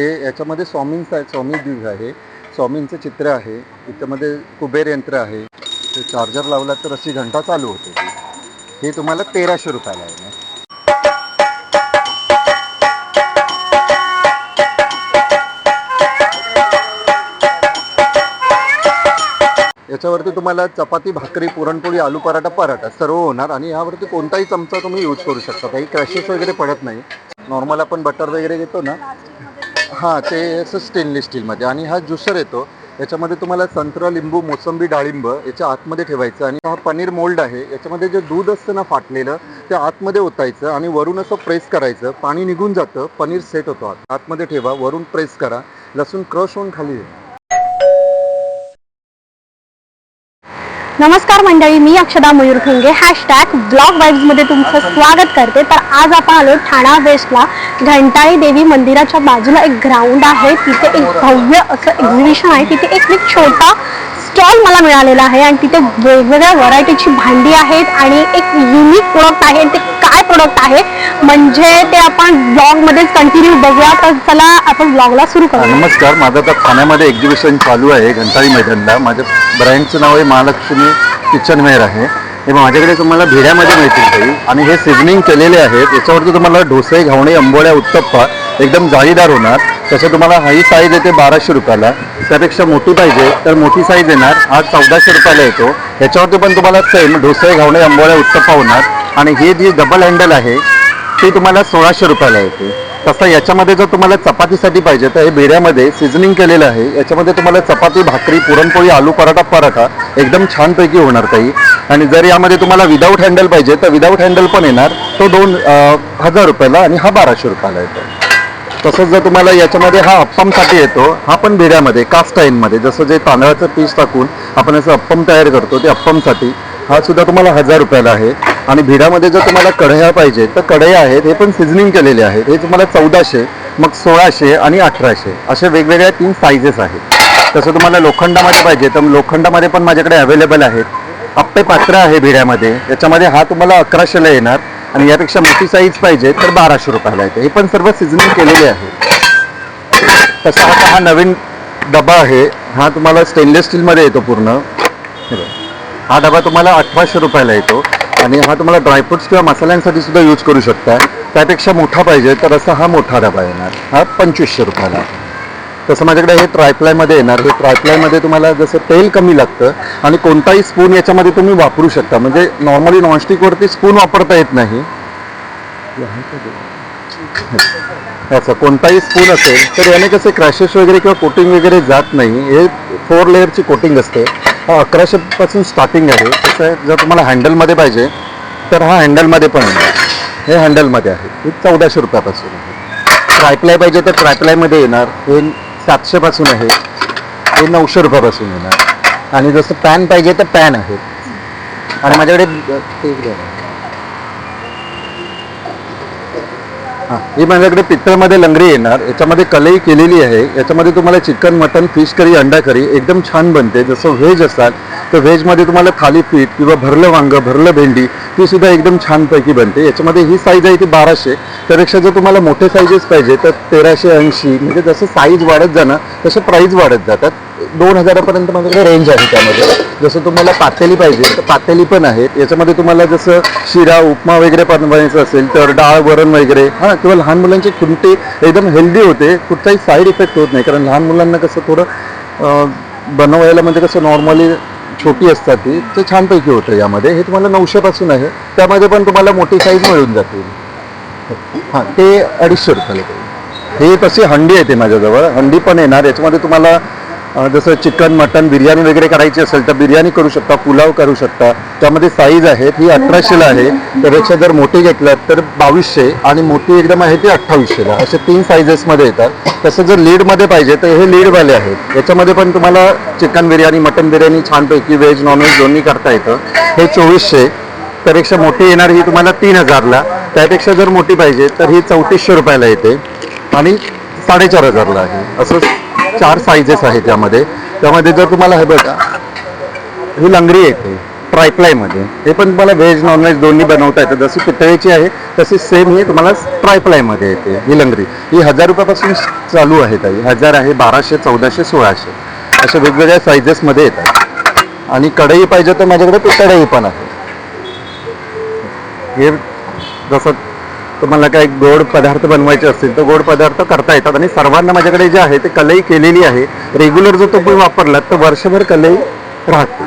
हे याच्यामध्ये स्वामींचं आहे स्वामी दीव आहे. स्वामींचं चित्र आहे. याच्यामध्ये कुबेर यंत्र आहे. ते चार्जर लावला तर अशी घंटा चालू होते. हे तुम्हाला तेराशे रुपयाला आहे. याच्यावरती तुम्हाला चपाती भाकरी पुरणपोळी आलू पराठा पराठा सर्व होणार आणि यावरती कोणताही चमचा तुम्ही यूज करू शकता. काही क्रॅशेस वगैरे पडत नाही. नॉर्मल आपण बटर वगैरे घेतो ना हां ते असं स्टेनलेस स्टीलमध्ये आणि हा ज्युसर येतो. याच्यामध्ये तुम्हाला संत्रा लिंबू मोसंबी डाळिंब याच्या आतमध्ये ठेवायचं. आणि हा पनीर मोल्ड आहे. याच्यामध्ये जे दूध असतं ना फाटलेलं ते आतमध्ये ओतायचं आणि वरून असं प्रेस करायचं. पाणी निघून जातं. पनीर सेट होतो आत. आतमध्ये ठेवा. वरून प्रेस करा. लसूण क्रश होऊन खाली नमस्कार मंडळी मी अक्षदा मयूर खंगे हॅशटॅग ब्लॉग वाईब्समध्ये तुमचं स्वागत करते. तर आज आपण आलो ठाणा वेस्टला. घंटाळी देवी मंदिराच्या बाजूला एक ग्राउंड आहे. तिथे एक भव्य असं एक्झिबिशन आहे. तिथे एक एक छोटा स्टॉल मला मिळालेला आहे. आणि तिथे वेगवेगळ्या व्हरायटीची भांडी आहेत. आणि एक युनिक प्रोडक्ट आहे. ते प्रोडक्ट आहे. म्हणजे ते आपण ब्लॉगमध्येच कंटिन्यू बघूया. तर चला आपण ब्लॉगला सुरू करू नमस्कार. माझं आता ठाण्यामध्ये एक्झिबिशन चालू आहे घंटाळी मैदानला. माझ्या ब्रँडचं नाव आहे महालक्ष्मी किचन वेअर आहे. हे माझ्याकडे तुम्हाला भिड्यामध्ये मिळतील काही. आणि हे सिझनिंग केलेले आहेत. याच्यावरती तुम्हाला डोसे घावणे अंबोळ्या उत्तप्पा एकदम जाळीदार होणार. तसं तुम्हाला हाई साईज येते बाराशे रुपयाला. त्यापेक्षा मोठी पाहिजे. तर मोठी साईज येणार. हा चौदाशे रुपयाला येतो. ह्याच्यावरती पण तुम्हाला सेम डोसे घावणे आंबोळ्या उत्तप्पा होणार. आणि हे जी डबल हँडल आहे ती तुम्हाला सोळाशे रुपयाला येते. तसं याच्यामध्ये जर तुम्हाला चपातीसाठी पाहिजे तर हे बेड्यामध्ये सिझनिंग केलेलं आहे. याच्यामध्ये तुम्हाला चपाती भाकरी पुरणपोळी आलू पराठा पराठा एकदम छानपैकी होणार काही आणि जर यामध्ये तुम्हाला विदाऊट हँडल पाहिजे तर विदाऊट हँडल पण येणार. तो दोन हजार रुपयाला आणि हा बाराशे रुपयाला येतो. तसंच जर तुम्हाला याच्यामध्ये हा अप्पमसाठी येतो हा पण भिड्यामध्ये कास्ट जसं जे तांदळाचं पीस टाकून आपण असं अप्पम तयार करतो ते अप्पमसाठी हा सुद्धा तुम्हाला हजार रुपयाला आहे. आणि भिडामध्ये जर तुम्हाला कढया पाहिजे तर कढया आहेत हे पण सिझनिंग केलेले आहेत. हे तुम्हाला चौदाशे मग सोळाशे आणि अठराशे असे वेगवेगळ्या तीन साईजेस आहेत. तसं तुम्हाला लोखंडामध्ये पाहिजे तर लोखंडामध्ये पण माझ्याकडे अवेलेबल आहेत. आप्पे पात्र आहे भिड्यामध्ये. याच्यामध्ये हा तुम्हाला अकराशेला येणार. आणि यापेक्षा मोठी साईज पाहिजे तर बाराशे रुपयाला येते. हे पण सर्व सिझनिंग केलेले आहे. तसा आता हा नवीन डबा आहे. हा तुम्हाला स्टेनलेस स्टीलमध्ये येतो पूर्ण. हा डबा तुम्हाला अठराशे रुपयाला येतो. आणि हा तुम्हाला ड्रायफ्रुट्स किंवा मसाल्यांसाठी सुद्धा यूज करू शकता. त्यापेक्षा मोठा पाहिजे तर असा हा मोठा डबा येणार. हा पंचवीसशे रुपयाला. तसं माझ्याकडे हे ट्रायफ्लायमध्ये येणार. हे ट्रायफ्लायमध्ये तुम्हाला जसं तेल कमी लागतं आणि कोणताही स्पून याच्यामध्ये तुम्ही वापरू शकता. म्हणजे नॉर्मली नॉनस्टिकवरती स्पून वापरता येत नाही. याचा कोणताही स्पून असेल तर याने कसे क्रॅशेस वगैरे किंवा कोटिंग वगैरे जात नाही हे फोर लेअरची कोटिंग असते. हा अकराशेपासून स्टार्टिंग आहे. कसं आहे जर तुम्हाला हँडलमध्ये पाहिजे तर हा हँडलमध्ये पण येणार हे हँडलमध्ये आहे. हे चौदाशे रुपयापासून आहे. ट्रायप्लाय पाहिजे तर ट्रायप्लायमध्ये येणार. हे सातशेपासून आहे. हे नऊशे रुपयापासून येणार. आणि जसं पॅन पाहिजे तर पॅन आहे. आणि माझ्याकडे ते एक द्या. हां. ही माझ्याकडे पित्तळमध्ये लंगरी येणार याच्यामध्ये कलई केलेली आहे याच्यामध्ये तुम्हाला चिकन मटन फिश करी अंडा करी एकदम छान बनते. जसं व्हेज असाल तर व्हेजमध्ये तुम्हाला थालीपीठ किंवा भरलं वांगं भरलं भेंडी ती सुद्धा एकदम छानपैकी बनते. याच्यामध्ये ही साईज आहे ती बाराशे. त्यापेक्षा जर तुम्हाला मोठे साईजेस पाहिजे तर तेराशे ऐंशी म्हणजे जसं साईज वाढत जाणं तसं प्राईज वाढत जातात. दोन हजारापर्यंत माझ्याकडे रेंज आहे त्यामध्ये. जसं तुम्हाला पातेली पाहिजे तर पातेली पण आहेत. याच्यामध्ये तुम्हाला जसं शिरा उपमा वगैरे बनवायचं असेल तर डाळ वरण वगैरे हां किंवा लहान मुलांची खुंटी एकदम हेल्दी होते. कुठचाही साईड इफेक्ट होत नाही कारण लहान मुलांना कसं थोडं बनवायला म्हणजे कसं नॉर्मली छोटी असतात ती ते छानपैकी होतं यामध्ये. हे तुम्हाला नऊशेपासून आहे. त्यामध्ये पण तुम्हाला मोठी साईज मिळून जातील. हां ते अडीचशे रुपयाला. हे तशी हंडी येते माझ्याजवळ. हंडी पण येणार. याच्यामध्ये तुम्हाला जसं चिकन मटन बिर्याणी वगैरे करायची असेल तर बिर्याणी करू शकता पुलाव करू शकता. त्यामध्ये साईज आहेत ही अठराशेला आहे. त्यापेक्षा जर मोठी घेतल्यात तर बावीसशे आणि मोठी एकदम आहे ती अठ्ठावीसशेला असे तीन साईजेसमध्ये येतात. तसं जर लीडमध्ये पाहिजे तर हे लीडवाले आहेत. याच्यामध्ये पण तुम्हाला चिकन बिर्याणी मटन बिर्याणी छानपैकी व्हेज नॉनव्हेज दोन्ही करता येतं. हे चोवीसशे. त्यापेक्षा मोठी येणार ही तुम्हाला तीन हजारला त्यापेक्षा जर मोठी पाहिजे तर ही चौतीसशे रुपयाला येते. आणि साडेचार हजारला आहे. असं चार साईजेस आहेत त्यामध्ये त्यामध्ये जर तुम्हाला हे बघा ही लंगरी येते ट्रायप्लायमध्ये हे पण तुम्हाला व्हेज नॉनव्हेज दोन्ही बनवता येतं. जशी पितळेची आहे तशी सेम ही तुम्हाला ट्रायप्लायमध्ये येते ही लंगरी ही हजार रुपयापासून चालू आहे ताई. हजार आहे बाराशे चौदाशे सोळाशे. अशा वेगवेगळ्या साईजेसमध्ये येतात. आणि कढई पाहिजे तर माझ्याकडे पितळई पण आहे. हे जसं तुम्हाला काही गोड पदार्थ बनवायचे असतील तर गोड पदार्थ करता येतात. आणि सर्वांना माझ्याकडे जे आहे ते कलई केलेली आहे. रेग्युलर जर तुम्ही वापरलात तर वर्षभर कलई राहते.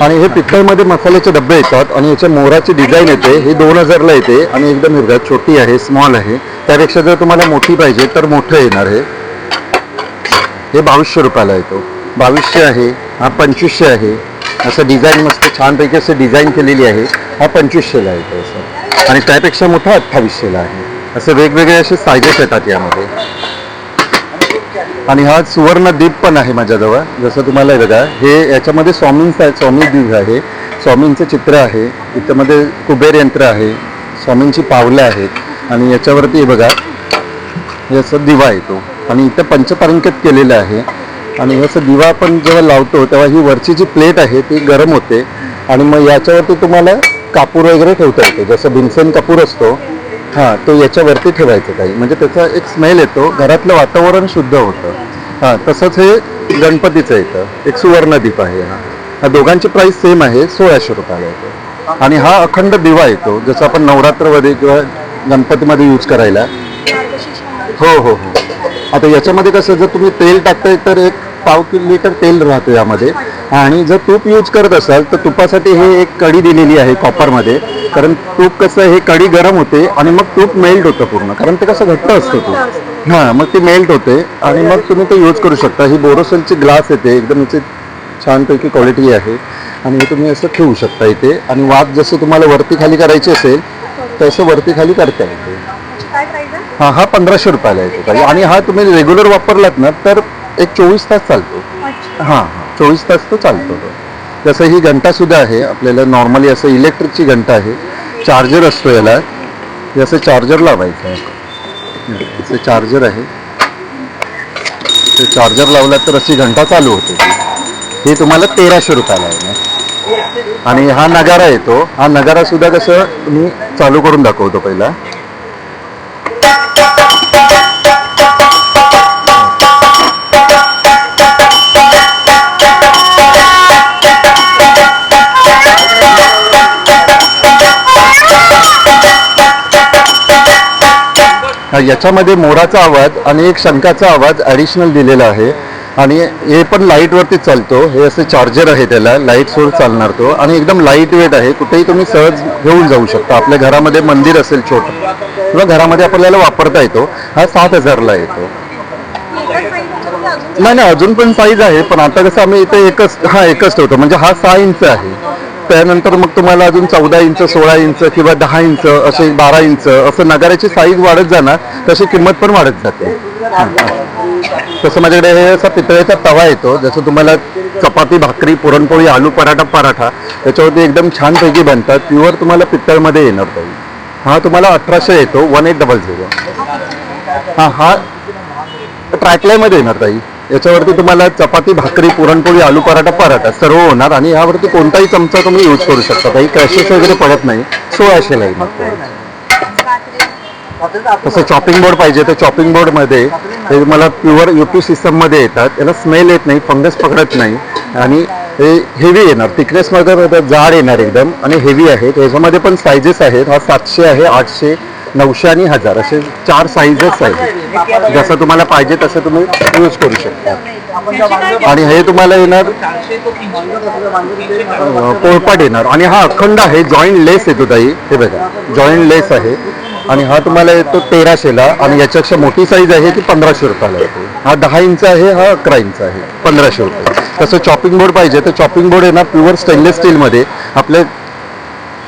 आणि हे पितळमध्ये मसाल्याचे डबे येतात आणि याच्या मोराची डिझाईन येते. हे दोन हजारला येते आणि एकदम हे छोटी आहे स्मॉल आहे. त्यापेक्षा जर तुम्हाला मोठी पाहिजे तर मोठं येणार आहे. हे बावीसशे रुपयाला येतो. बावीसशे आहे हा पंचवीसशे आहे. असं डिझाईन मस्त छानपैकी असं डिझाईन केलेली आहे. हा पंचवीसशेला येतो असं. आणि त्यापेक्षा मोठा अठ्ठावीसशेला आहे. असे वेगवेगळे असे सायजेस येतात यामध्ये. आणि हा सुवर्ण दीप पण आहे माझ्याजवळ. जसं तुम्हाला हे बघा हे याच्यामध्ये स्वामींचं आहे स्वामी दीप आहे. स्वामींचं चित्र आहे. इथंमध्ये कुबेर यंत्र आहे. स्वामींची पावलं आहेत. आणि याच्यावरती हे बघा याचा असं दिवा येतो. आणि इथं पंचपारंकित केलेलं आहे. आणि हे असं दिवा आपण जेव्हा लावतो तेव्हा ही वरची जी प्लेट आहे ती गरम होते. आणि मग याच्यावरती तुम्हाला कापूर वगैरे ठेवता येतो. जसं भीमसेन कापूर असतो हां तो याच्यावरती ठेवायचं काही. म्हणजे त्याचा एक स्मेल येतो घरातलं वातावरण शुद्ध होतं. हां तसंच हे गणपतीचं येतं. एक सुवर्णदीप आहे हा. हा दोघांची प्राईस सेम आहे सोळाशे रुपयाला येतो. आणि हा अखंड दिवा येतो जसं आपण नवरात्रमध्ये किंवा गणपतीमध्ये यूज करायला. हो हो हो. आता याच्यामध्ये कसं जर तुम्ही तेल टाकताय तर एक पाव किलो लिटर तेल राहतं यामध्ये. आणि जर तूप यूज करत असाल तर तुपासाठी हे एक कडी दिलेली आहे कॉपरमध्ये कारण तूप कसं हे कडी गरम होते आणि मग तूप मेल्ट होतं पूर्ण. कारण ते कसं घट्ट असतं तूप. हां मग ते मेल्ट होते आणि मग तुम्ही ते यूज करू शकता. ही बोरोसेलची ग्लास येते एकदम याची छानपैकी क्वालिटी आहे. आणि हे तुम्ही असं ठेवू शकता इथे. आणि वाफ जसं तुम्हाला वरती खाली करायची असेल तसं वरती खाली करता येते. हा हा पंधराशे रुपयाला येतो ताई. आणि हा तुम्ही रेग्युलर वापरलात ना तर एक चोवीस तास चालतो. हां चोवीस तास तो चालतो. तो जसं ही घंटा सुद्धा आहे आपल्याला नॉर्मली असं इलेक्ट्रिकची घंटा आहे. चार्जर असतो याला. जसं चार्जर लावायचं आहे. असं चार्जर आहे. ते चार्जर लावला तर अशी घंटा चालू होते. ही तुम्हाला तेराशे रुपयाला आहे आणि हा नगारा येतो. हा नगारा सुद्धा कसं तुम्ही चालू करून दाखवतो पहिला. हा, याच्यामध्ये मोराचा आवाज आणि एक शंकाचा आवाज ॲडिशनल दिलेला आहे. आणि हे पण लाईटवरती चालतो. हे असं चार्जर आहे त्याला. लाइट सोर्स चालणार तो. आणि एकदम लाइट वेट आहे. कुठेही तुम्ही सहज घेऊन जाऊ शकता. आपल्या घरामध्ये मंदिर असेल छोटं किंवा घरामध्ये आपल्याला वापरता येतो. हा सात हजारला येतो. नाही नाही अजून पण साईज आहे. पण आता कसं आम्ही इथे एकच हा एकच ठेवतो. म्हणजे हा सहा इंच आहे. त्यानंतर मग तुम्हाला अजून चौदा इंच सोळा इंच किंवा दहा इंच असे बारा इंच असं नगाराची साईज वाढत जाणार. तशी किंमत पण वाढत जाते. हा, हा. तसं माझ्याकडे हे असा पितळेचा तवा येतो. जसं तुम्हाला चपाती भाकरी पुरणपोळी आलू पराठा पराठा त्याच्यावरती एकदम छानपैकी बनतात. प्युअर तुम्हाला पितळमध्ये येणार ताई हा तुम्हाला अठराशे येतो. वन एट डबल झिरो हां हा ट्रॅकलायमध्ये येणार ताई याच्यावरती तुम्हाला चपाती भाकरी पुरणपोळी आलू पराठा पराठा सर्व होणार. आणि यावरती कोणताही चमचा तुम्ही यूज करू शकता. काही क्रॅशेस वगैरे पडत नाही. सोळाशेला येणार तसं चॉपिंग बोर्ड पाहिजे तर चॉपिंग बोर्डमध्ये हे तुम्हाला प्युअर यू पी सिस्टममध्ये येतात. याला स्मेल येत नाही फंगस पकडत नाही. आणि हे हेवी येणार. थिकनेस मध्ये जाड येणार एकदम. आणि हेवी आहेत याच्यामध्ये पण सायझेस आहेत. हा सातशे आहे आठशे नऊशे आणि हजार. असे चार साईजेस आहेत. जसं तुम्हाला पाहिजे तसं तुम्ही यूज करू शकता. आणि हे तुम्हाला येणार? पोळपाट येणार. आणि हा अखंड आहे जॉईंट लेस येतो ताई. हे बघा जॉईंट लेस आहे. आणि हा तुम्हाला येतो तेराशेला आणि याच्यापेक्षा मोठी साईज आहे ती पंधराशे रुपयाला येतो. हा दहा इंच आहे हा अकरा इंच आहे. पंधराशे रुपये. तसं चॉपिंग बोर्ड पाहिजे. तर चॉपिंग बोर्ड येणार प्युअर स्टेनलेस स्टीलमध्ये आपल्या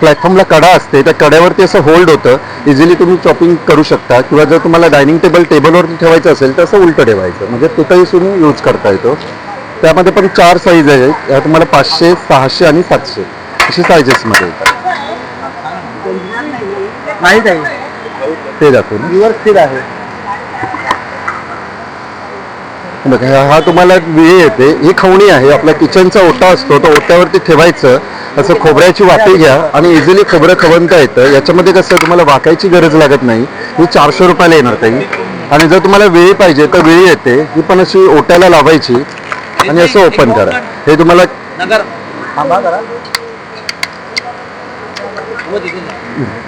प्लॅटफॉर्मला कडा असते त्या कड्यावरती असं होल्ड होतं. इझिली तुम्ही चॉपिंग करू शकता. किंवा जर तुम्हाला डायनिंग टेबल टेबलवरती ठेवायचं असेल तर असं उलटं ठेवायचं. म्हणजे तिथंही तुम्ही यूज करता येतो. त्यामध्ये पण चार साईज आहेत. या तुम्हाला पाचशे सहाशे आणि सातशे अशी सायजेसमध्ये येतात. नाही ताई ते दाखवून. स्थिर आहे. बघा हा तुम्हाला विळे येते. ही खवणी आहे. आपला किचनचा ओटा असतो. तो ओट्यावरती ठेवायचं. असं खोबऱ्याची वाटी घ्या आणि इझिली खोबरं खवणता येतं. याच्यामध्ये कसं तुम्हाला वाकायची गरज लागत नाही. ही चारशे रुपयाला येणार ताई. आणि जर तुम्हाला वेळी पाहिजे तर वेळी येते. ही पण अशी ओट्याला लावायची आणि असं ओपन करा. हे तुम्हाला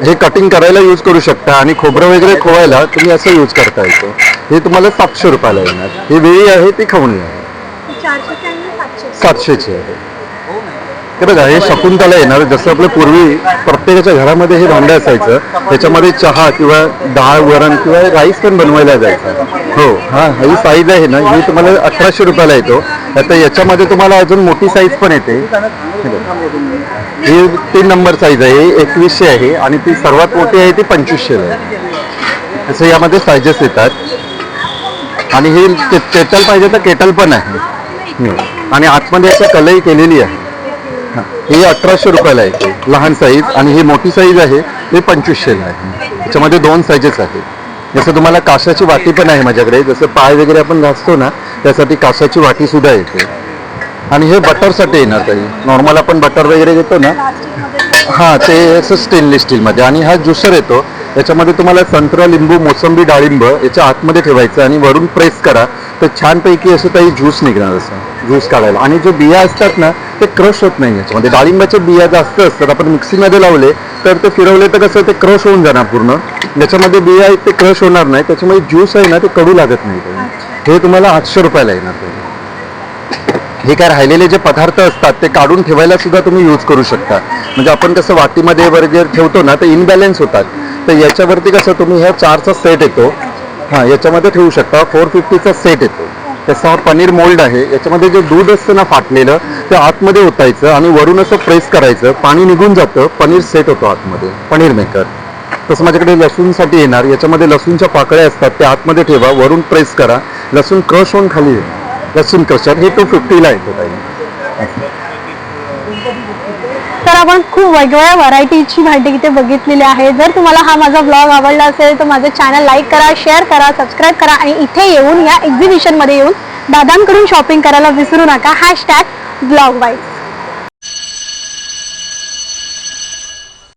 हो कटिंग करायला यूज करू शकता आणि खोबरं वगैरे खोवायला तुम्ही असं यूज करता येतो. हे तुम्हाला सातशे रुपयाला येणार. ही वेळी आहे ती खवणी आहे सातशेची आहे. हे बघा हे शकुंतला येणार. जसं आपलं पूर्वी प्रत्येकाच्या घरामध्ये हे भांडं असायचं. त्याच्यामध्ये चहा किंवा डाळ वरण किंवा राईस पण बनवायला जायचं. हो हा ही साईज आहे ना ही तुम्हाला अठराशे रुपयाला येतो. आता याच्यामध्ये तुम्हाला अजून मोठी साईज पण येते. ही तीन नंबर साईज आहे ही एकवीसशे आहे आणि ती सर्वात मोठी आहे ती पंचवीसशे आहे. असं यामध्ये साईजेस येतात. आणि हे केटल पाहिजे तर केटल पण आहे. हो. आणि आतमध्ये असं कलही केलेली आहे. हा. ही अठराशे रुपयाला आहे. लहान साईज आणि ही मोठी साईज आहे. ही पंचवीसशेला आहे. त्याच्यामध्ये दोन साईजेस आहेत. जसं तुम्हाला काशाची वाटी पण आहे माझ्याकडे. जसं पाय वगैरे आपण घासतो ना त्यासाठी काशाची वाटी सुद्धा येते. आणि हे बटरसाठी येणार काही नॉर्मल आपण बटर वगैरे घेतो ना. हां ते असं स्टेनलेस स्टीलमध्ये आणि हा ज्युसर येतो. याच्यामध्ये तुम्हाला संत्रा लिंबू मोसंबी डाळिंब याच्या आतमध्ये ठेवायचं आणि वरून प्रेस करा. तर छानपैकी असं काही ज्यूस निघणार असं. ज्यूस काढायला. आणि जो बिया असतात ना ते क्रश होत नाही याच्यामध्ये डाळिंबाच्या बिया जास्त असतात आपण मिक्सीमध्ये लावले तर ते फिरवले तर कसं ते क्रश होऊन जाणार पूर्ण. याच्यामध्ये बिया आहेत ते क्रश होणार नाही त्याच्यामुळे ज्यूस आहे ना ते कडू लागत नाही. ते. हे तुम्हाला आठशे रुपयाला येणार. हे काय राहिलेले जे पदार्थ असतात ते काढून ठेवायला सुद्धा तुम्ही यूज करू शकता. म्हणजे आपण कसं वाटीमध्ये वगैरे ठेवतो ना ते इनबॅलेन्स होतात. तर याच्यावरती कसं तुम्ही ह्या चारचा सेट येतो. हां याच्यामध्ये ठेवू शकता. फोर फिफ्टीचा सेट येतो. तसा पनीर मोल्ड आहे. याच्यामध्ये जे दूध असतं ना फाटलेलं ते आतमध्ये ओतायचं आणि वरून असं प्रेस करायचं. पाणी निघून जातं पनीर सेट होतो आतमध्ये पनीर मेकर. तसं माझ्याकडे लसूणसाठी येणार. याच्यामध्ये लसूणच्या पाकळ्या असतात ते आतमध्ये ठेवा वरून प्रेस करा. लसूण क्रश होऊन खाली येईल. लसूण क्रशर हे टू फिफ्टीला येतो काही आपण खूप वेगवेगळ्या व्हरायटीची भांडी इथे बघितलेली आहे. जर तुम्हाला हा माझा ब्लॉग आवडला असेल तर माझं चॅनल लाईक करा शेअर करा सबस्क्राईब करा आणि इथे येऊन या एक्झिबिशनमध्ये येऊन दादांकडून शॉपिंग करायला विसरू नका. Hashtag blog wise